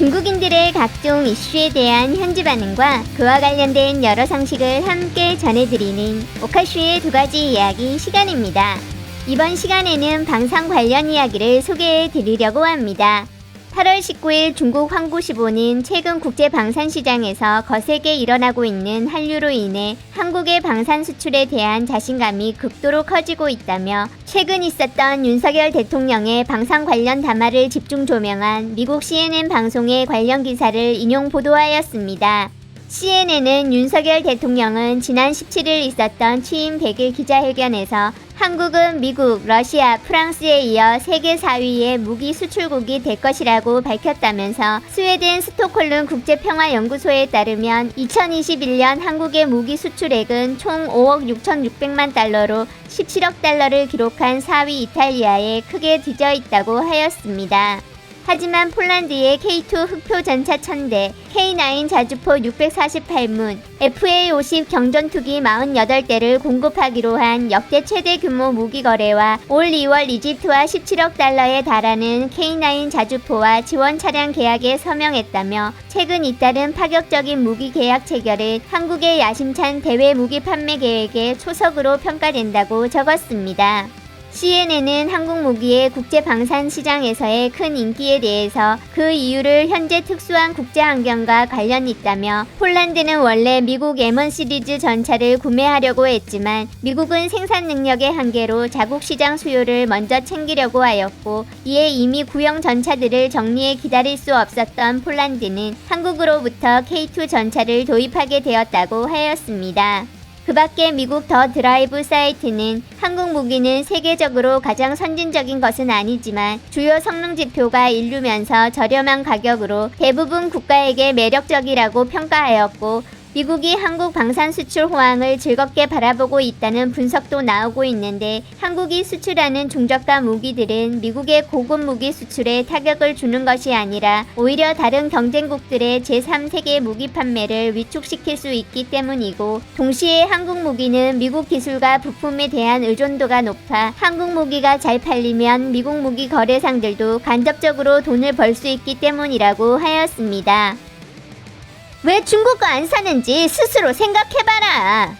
중국인들의 각종 이슈에 대한 현지 반응과 그와 관련된 여러 상식을 함께 전해드리는 오카슈의 두 가지 이야기 시간입니다. 이번 시간에는 방산 관련 이야기를 소개해 드리려고 합니다. 8월 19일 중국 황구시보는 최근 국제 방산 시장에서 거세게 일어나고 있는 한류로 인해 한국의 방산 수출에 대한 자신감이 극도로 커지고 있다며 최근 있었던 윤석열 대통령의 방산 관련 담화를 집중 조명한 미국 CNN 방송의 관련 기사를 인용 보도하였습니다. CNN은 윤석열 대통령은 지난 17일 있었던 취임 100일 기자회견에서 한국은 미국, 러시아, 프랑스에 이어 세계 4위의 무기 수출국이 될 것이라고 밝혔다면서 스웨덴 스톡홀름 국제평화연구소에 따르면 2021년 한국의 무기 수출액은 총 5억 6,600만 달러로 17억 달러를 기록한 4위 이탈리아에 크게 뒤져 있다고 하였습니다. 하지만 폴란드의 K2 흑표 전차 1000대, K9 자주포 648문, FA50 경전투기 48대를 공급하기로 한 역대 최대 규모 무기 거래와 올 2월 이집트와 17억 달러에 달하는 K9 자주포와 지원 차량 계약에 서명했다며 최근 잇따른 파격적인 무기 계약 체결은 한국의 야심찬 대외 무기 판매 계획의 초석으로 평가된다고 적었습니다. CNN은 한국 무기의 국제 방산 시장에서의 큰 인기에 대해서 그 이유를 현재 특수한 국제 환경과 관련 있다며 폴란드는 원래 미국 M1 시리즈 전차를 구매하려고 했지만 미국은 생산 능력의 한계로 자국 시장 수요를 먼저 챙기려고 하였고 이에 이미 구형 전차들을 정리해 기다릴 수 없었던 폴란드는 한국으로부터 K2 전차를 도입하게 되었다고 하였습니다. 그 밖에 미국 더 드라이브 사이트는 한국 무기는 세계적으로 가장 선진적인 것은 아니지만 주요 성능 지표가 일루면서 저렴한 가격으로 대부분 국가에게 매력적이라고 평가하였고 미국이 한국 방산 수출 호황을 즐겁게 바라보고 있다는 분석도 나오고 있는데 한국이 수출하는 중저가 무기들은 미국의 고급 무기 수출에 타격을 주는 것이 아니라 오히려 다른 경쟁국들의 제3세계 무기 판매를 위축시킬 수 있기 때문이고 동시에 한국 무기는 미국 기술과 부품에 대한 의존도가 높아 한국 무기가 잘 팔리면 미국 무기 거래상들도 간접적으로 돈을 벌 수 있기 때문이라고 하였습니다. 왜 중국 거 안 사는지 스스로 생각해봐라.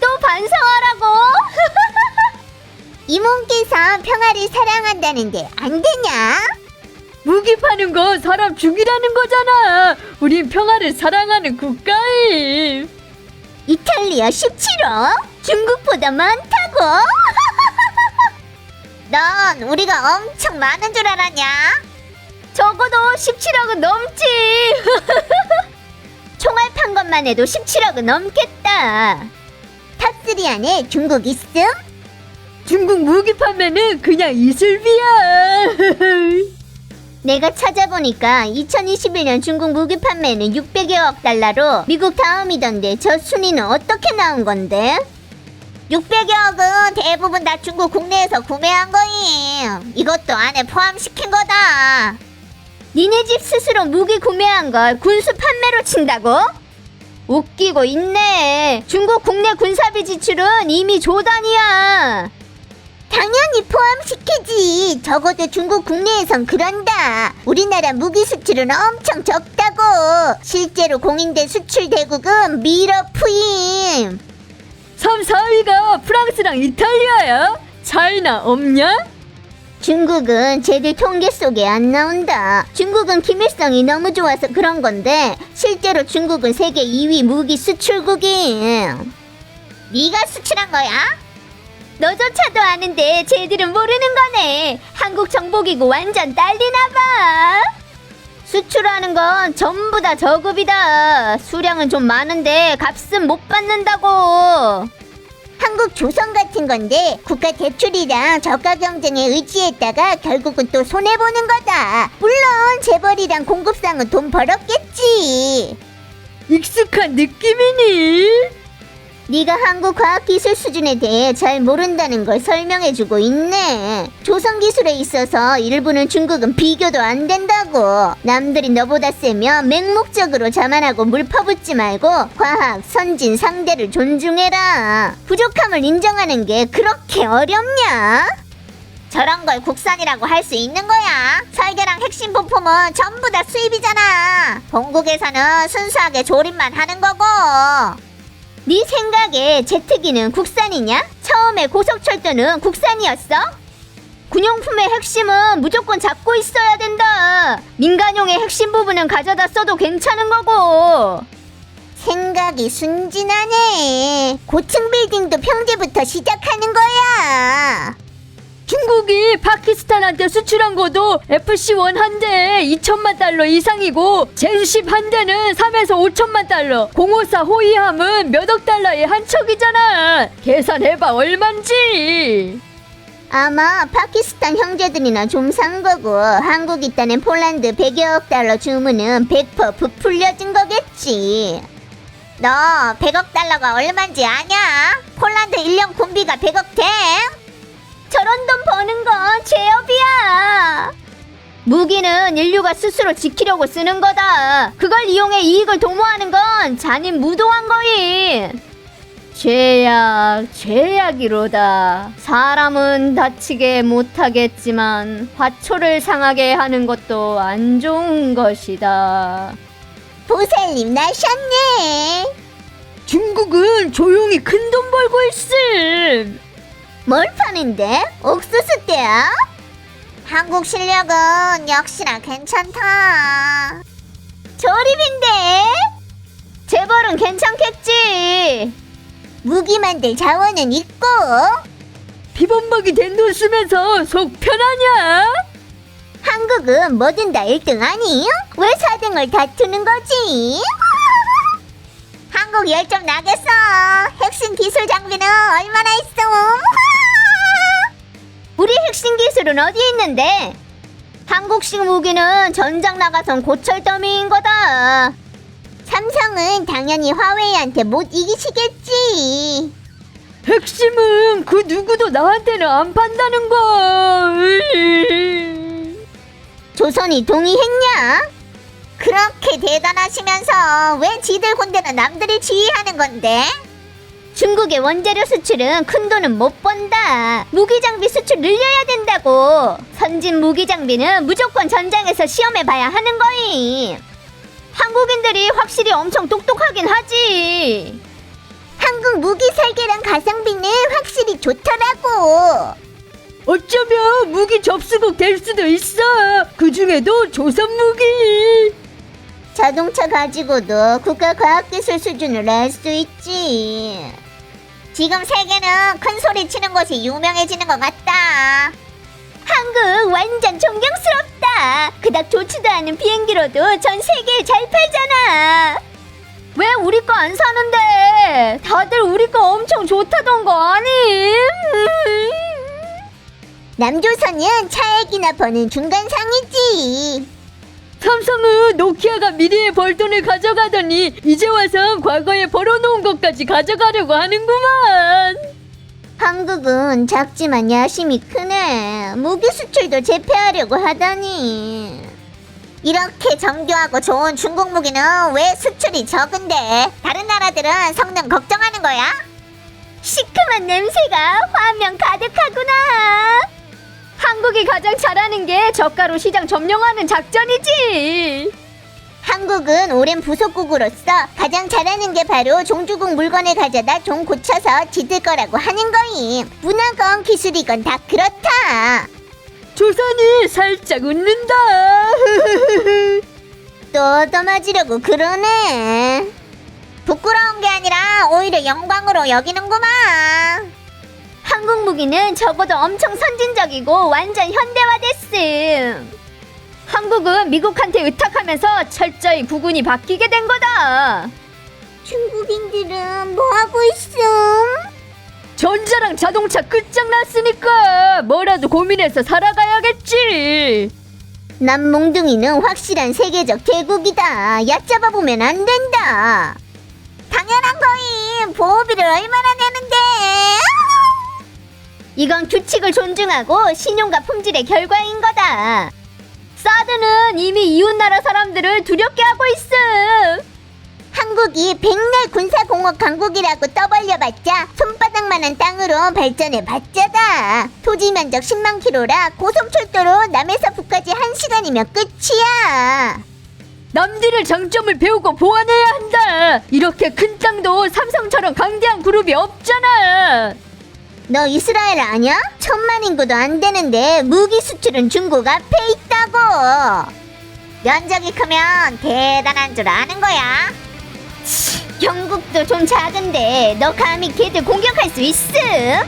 또 반성하라고? 이모께서 평화를 사랑한다는데 안 되냐? 무기 파는 거 사람 죽이라는 거잖아. 우린 평화를 사랑하는 국가임. 이탈리아 17억? 중국보다 많다고? 넌 우리가 엄청 많은 줄 알았냐? 적어도 17억은 넘지. 총알 판 것만 해도 17억은 넘겠다. 탑3 안에 중국 있음? 중국 무기 판매는 그냥 이슬비야. 내가 찾아보니까 2021년 중국 무기 판매는 600여억 달러로 미국 다음이던데 저 순위는 어떻게 나온 건데? 600여억은 대부분 다 중국 국내에서 구매한 거임. 이것도 안에 포함시킨 거다. 니네 집 스스로 무기 구매한 걸 군수 판매로 친다고? 웃기고 있네. 중국 국내 군사비 지출은 이미 조단이야. 당연히 포함시키지. 적어도 중국 국내에선 그런다. 우리나라 무기 수출은 엄청 적다고. 실제로 공인된 수출 대국은 미러프임. 3, 4위가 프랑스랑 이탈리아야? 차이나 없냐? 중국은 쟤들 통계 속에 안 나온다. 중국은 기밀성이 너무 좋아서 그런 건데 실제로 중국은 세계 2위 무기 수출국임. 네가 수출한 거야? 너조차도 아는데 쟤들은 모르는 거네. 한국 정보기구 완전 딸리나 봐. 수출하는 건 전부 다 저급이다. 수량은 좀 많은데 값은 못 받는다고. 한국 조선 같은 건데 국가 대출이랑 저가 경쟁에 의지했다가 결국은 또 손해 보는 거다. 물론 재벌이랑 공급상은 돈 벌었겠지. 익숙한 느낌이니? 네가 한국 과학기술 수준에 대해 잘 모른다는 걸 설명해주고 있네. 조선 기술에 있어서 일부는 중국은 비교도 안 된다고. 남들이 너보다 세면 맹목적으로 자만하고 물 퍼붓지 말고 과학, 선진, 상대를 존중해라. 부족함을 인정하는 게 그렇게 어렵냐? 저런 걸 국산이라고 할 수 있는 거야. 설계랑 핵심 부품은 전부 다 수입이잖아. 본국에서는 순수하게 조립만 하는 거고. 네 생각에 제트기는 국산이냐? 처음에 고속철도는 국산이었어? 군용품의 핵심은 무조건 잡고 있어야 된다. 민간용의 핵심 부분은 가져다 써도 괜찮은 거고. 생각이 순진하네. 고층 빌딩도 평제부터 시작하는 거야. 중국이 파키스탄한테 수출한 것도 FC1 한 대에 2천만 달러 이상이고 젠10 한 대는 3에서 5천만 달러 054 호위함은 몇억 달러의 한 척이잖아 계산해봐 얼만지 아마 파키스탄 형제들이나 좀 산 거고 한국이 따낸 폴란드 100여억 달러 주문은 100% 부풀려진 거겠지. 너 100억 달러가 얼만지 아냐? 폴란드 1년 군비가 100억 돼? 무기는 인류가 스스로 지키려고 쓰는 거다. 그걸 이용해 이익을 도모하는 건 잔인 무도한 거임. 죄악, 죄악이로다. 사람은 다치게 못하겠지만 화초를 상하게 하는 것도 안 좋은 것이다. 보살님 나셨네. 중국은 조용히 큰 돈 벌고 있음 뭘 파는데? 옥수수 떼야? 한국 실력은 역시나 괜찮다. 조립인데? 재벌은 괜찮겠지. 무기 만들 자원은 있고 비범벅이 된 돈 쓰면서 속 편하냐? 한국은 뭐든 다 1등 아니? 왜 4등을 다투는 거지? 한국 열정 나겠어. 핵심 기술 장비는 얼마나 있어? 기술은 어디 있는데? 한국식 무기는 전장 나가선 고철 더미인 거다. 삼성은 당연히 화웨이한테 못 이기시겠지. 핵심은 그 누구도 나한테는 안 판다는 거 조선이 동의했냐? 그렇게 대단하시면서 왜 지들 군대는 남들이 지휘하는 건데? 중국의 원재료 수출은 큰 돈은 못 번다. 무기 장비 수출 늘려야 된다고. 선진 무기 장비는 무조건 전장에서 시험해 봐야 하는 거임. 한국인들이 확실히 엄청 똑똑하긴 하지. 한국 무기 설계랑 가성비는 확실히 좋더라고. 어쩌면 무기 접수국 될 수도 있어 그 중에도 조선 무기 자동차 가지고도 국가 과학기술 수준을 낼수 있지. 지금 세계는 큰 소리 치는 곳이 유명해지는 것 같다. 한국 완전 존경스럽다. 그닥 좋지도 않은 비행기로도 전 세계에 잘 팔잖아. 왜 우리 거 안 사는데? 다들 우리 거 엄청 좋다던 거 아니? 남조선은 차액이나 버는 중간상이지. 삼성은 노키아가 미래의 벌돈을 가져가더니 이제 와서 과거에 벌어놓은 것까지 가져가려고 하는구만 한국은 작지만 야심이 크네. 무기 수출도 재패하려고 하다니. 이렇게 정교하고 좋은 중국 무기는 왜 수출이 적은데? 다른 나라들은 성능 걱정하는 거야? 시큼한 냄새가 화면 가득하구나. 한국이 가장 잘하는 게 저가로 시장 점령하는 작전이지. 한국은 오랜 부속국으로서 가장 잘하는 게 바로 종주국 물건을 가져다 종 고쳐서 지들 거라고 하는 거임. 문화건 기술이건 다 그렇다. 조선이 살짝 웃는다 또 얻어맞으려고 그러네. 부끄러운 게 아니라 오히려 영광으로 여기는구만. 한국 무기는 적어도 엄청 선진적이고 완전 현대화됐음. 한국은 미국한테 의탁하면서 철저히 구군이 바뀌게 된 거다. 중국인들은 뭐 하고 있음? 전자랑 자동차 끝장났으니까 뭐라도 고민해서 살아가야겠지 남몽둥이는 확실한 세계적 대국이다. 얕잡아 보면 안 된다. 당연한 거임. 보호비를 얼마나? 이건 규칙을 존중하고 신용과 품질의 결과인 거다. 사드는 이미 이웃나라 사람들을 두렵게 하고 있음. 한국이 백날 군사공업 강국이라고 떠벌려봤자 손바닥만한 땅으로 발전해 봤자다. 토지 면적 10만 킬로라 고속철도로 남에서 북까지 한 시간이면 끝이야. 남들의 장점을 배우고 보완해야 한다. 이렇게 큰 땅도 삼성처럼 강대한 그룹이 없잖아. 너 이스라엘 아냐? 천만 인구도 안 되는데 무기 수출은 중국 앞에 있다고. 면적이 크면 대단한 줄 아는 거야. 치, 영국도 좀 작은데 너 감히 걔들 공격할 수 있음?